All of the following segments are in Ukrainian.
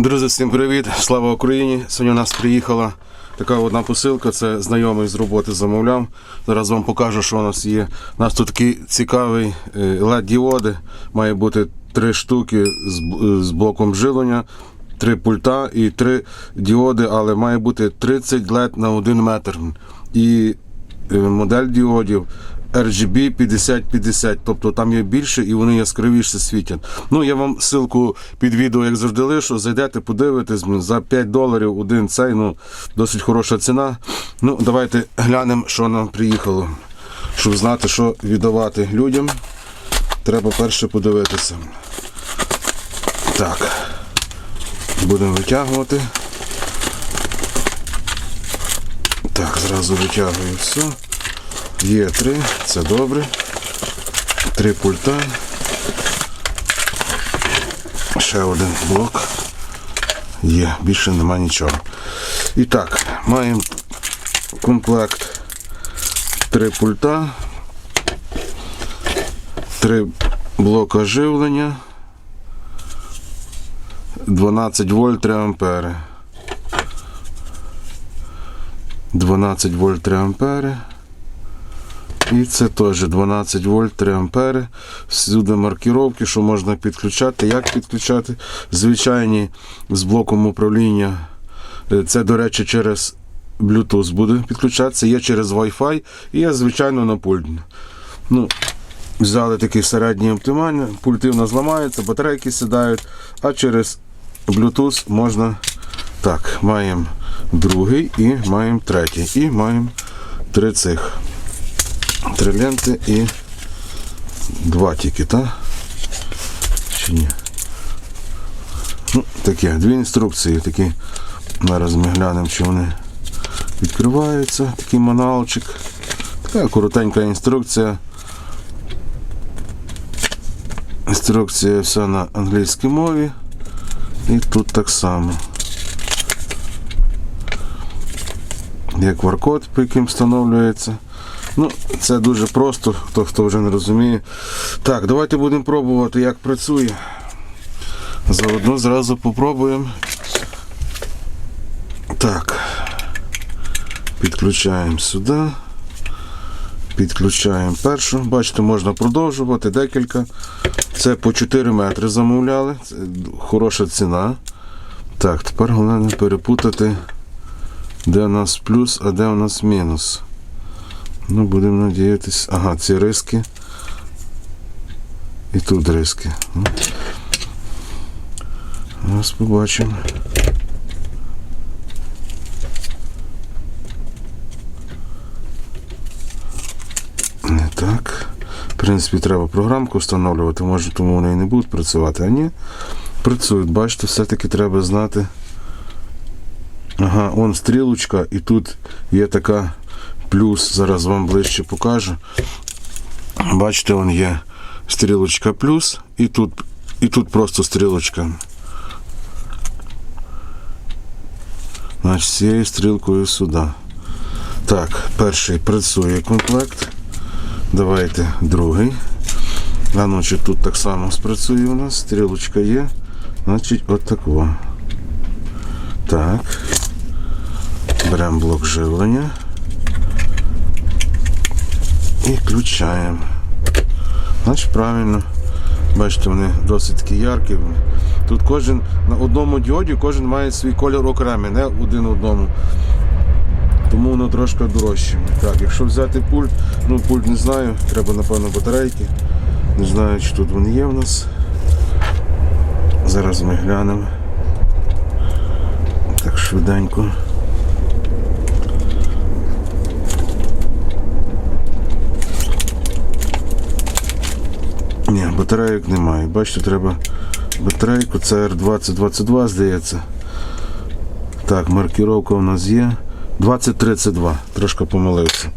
Друзі, всім привіт! Слава Україні! Сьогодні у нас приїхала така одна посилка. Це знайомий з роботи замовляв. Зараз вам покажу, що у нас є. У нас тут такий цікавий led діоди Має бути три штуки з, блоком живлення, три пульта і три діоди, але має бути 30 LED на 1 метр. І е, модель діодів RGB 5050, тобто там є більше і вони яскравіше світять. Ну я вам ссылку під відео, як завжди лишу. Зайдете, подивитесь за 5 доларів один цей, ну досить хороша ціна. Ну, давайте глянемо, що нам приїхало. Щоб знати, що віддавати людям. Треба перше подивитися. Так. Будемо витягувати. Так, зразу витягую все. Є три, це добре. Три пульта. Ще один блок. Є, більше нема нічого. І так, маємо комплект три пульта, три блока живлення, 12 вольт 3 ампери. 12 вольт 3 ампери. І це теж 12 вольт 3 ампери. Всюди маркіровки, що можна підключати. Як підключати? Звичайні з блоком управління. Е, Це, до речі, через Bluetooth буде підключатися. Є через Wi-Fi і є, звичайно, на пульт. Ну, взяли такий середній оптимальний, пульти в нас зламаються, батарейки сідають, а через Bluetooth можна. Так, маємо другий і маємо третій. І маємо три цих. Три ленти і два тільки, так? Чи ні? Ну, таке, дві інструкції такі. Зараз ми глянемо, чи вони відкриваються. Такий маnualчик. Така коротенька інструкція. Інструкція вся на англійській мові. І тут так само. Є QR-код, по яким встановлюється. Ну, це дуже просто, хто, хто вже не розуміє. Так, давайте будемо пробувати, як працює. Заодно зразу попробуємо. Так. Підключаємо сюди. Підключаємо першу. Бачите, можна продовжувати декілька. Це по 4 метри замовляли. Це хороша ціна. Так, тепер головне не перепутати, де у нас плюс, а де у нас мінус. Ну, будемо надіятися. Ага, ці риски. І тут риски. Ну. Зараз побачимо. Не так. В принципі, треба програмку встановлювати, може, тому вони і не будуть працювати, а ні. Працюють. Бачите, все-таки треба знати. Ага, он стрілочка, і тут є така плюс, зараз вам ближче покажу. Бачите, он є стрілочка плюс, і тут, і тут просто стрілочка. Значить, з цією стрілкою сюди. Так, перший працює комплект. Давайте другий. А ну, чи тут так само спрацює у нас. Стрілочка є. Значить, отако. Так. Беремо блок живлення. І включаємо. Значить, правильно. Бачите, вони досить такі яркі. Тут кожен на одному діоді кожен має свій кольор окремий, не один одному. Тому воно трошки дорожче. Так, якщо взяти пульт, ну пульт не знаю, треба напевно батарейки. Не знаю, чи тут вони є в нас. Зараз ми глянемо. Так швиденько. Ні, батарейок немає. Бачите, треба батарейку, це R2022, здається. Так, маркіровка у нас є. 2032, трошки помилився.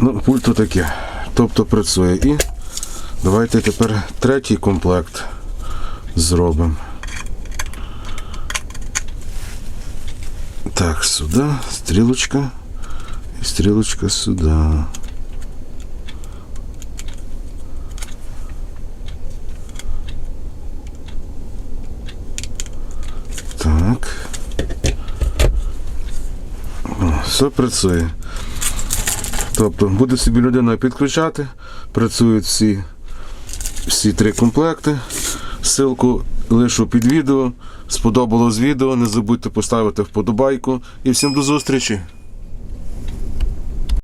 Ну, пульт таке. Тобто працює. І давайте тепер третій комплект зробимо. Так, сюди, стрілочка. І стрілочка сюди. Все працює. Тобто буде собі людина підключати, працюють всі, всі три комплекти. Ссылку лишу під відео. Сподобалось відео. Не забудьте поставити вподобайку. І всім до зустрічі!